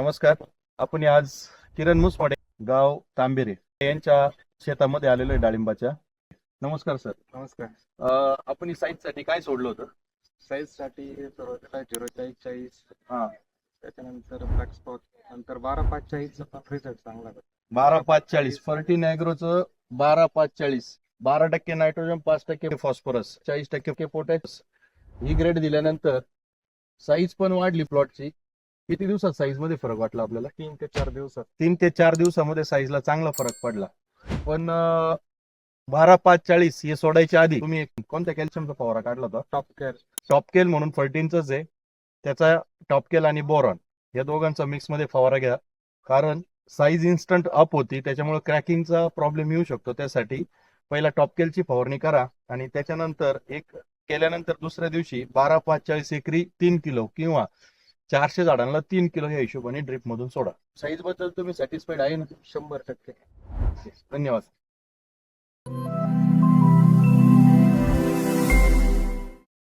नमस्कार. आपण आज किरण मुसमाडे गाव तांबेरे यांच्या शेतामध्ये आलेलो आहे डाळिंबाच्या. नमस्कार सर. नमस्कार. अं, आपण साईजसाठी काय सोडलं होतं? साईजसाठी सुरुवातीला झिरो चाळीस चाळीस. हा. त्याच्यानंतर ब्लॅक स्पॉट नंतर बारा पाच चाळीस रिझल्ट चांगला. बारा पाच चाळीस. फर्टीन ॲग्रोचं बारा पाच चाळीस. बारा टक्के नायट्रोजन पाच टक्के फॉस्फरस चाळीस टक्के पोटॅश. ही ग्रेड दिल्यानंतर साईज पण वाढली प्लॉटची किती दिवसात साईजमध्ये फरक वाटला आपल्याला? तीन ते चार दिवसात. तीन ते चार दिवसामध्ये साईजला चांगला फरक पडला. पण अं, बारा पाच चाळीस हे सोडायच्या आधी तुम्ही एक कोणत्या कॅल्शियमचा फवारा काढला होता? टॉप केअर टॉपकेल म्हणून फर्टीनच आहे. त्याचा टॉपकेल आणि बोरॉन या दोघांचा मिक्समध्ये फवारा घ्या. कारण साईज इन्स्टंट अप होती त्याच्यामुळे क्रॅकिंगचा प्रॉब्लेम येऊ शकतो. त्यासाठी पहिला टॉपकेलची फवारणी करा आणि त्याच्यानंतर एक केल्यानंतर दुसऱ्या दिवशी बारा पाच चाळीस एकरी तीन किलो किंवा चारशे झाडांना तीन किलो या हिशोबाने ड्रिप मधून सोडा. साईजबद्दल तुम्ही सॅटिस्फाईड आहे ना? शंभर टक्के. धन्यवाद.